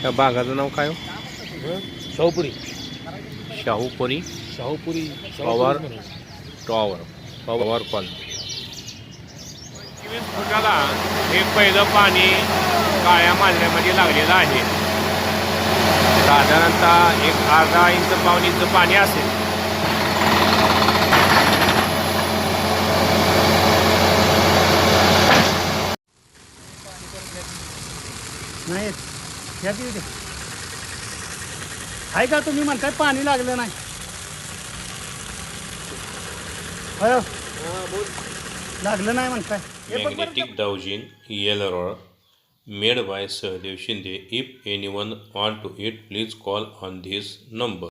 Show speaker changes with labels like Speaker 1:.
Speaker 1: त्या बागाचं नाव काय हो?
Speaker 2: शाहूपुरी
Speaker 1: शाहूपुरी
Speaker 2: शाहूपुरी
Speaker 1: पवार टॉवर पवार कॉलनी वीस फुटाला हे पहिलं पाणी काळ्या मालण्यामध्ये लागलेलं आहे. साधारणतः एक अर्धा इंच पाऊन इंच पाणी असेल.
Speaker 3: नाही. आहे का तुम्ही? म्हणताय पाणी लागलं नाही. लागलं नाही म्हणताय.
Speaker 1: magnetic dowsing yellow made by Sahadev Shinde. If anyone want to eat, please call on this number.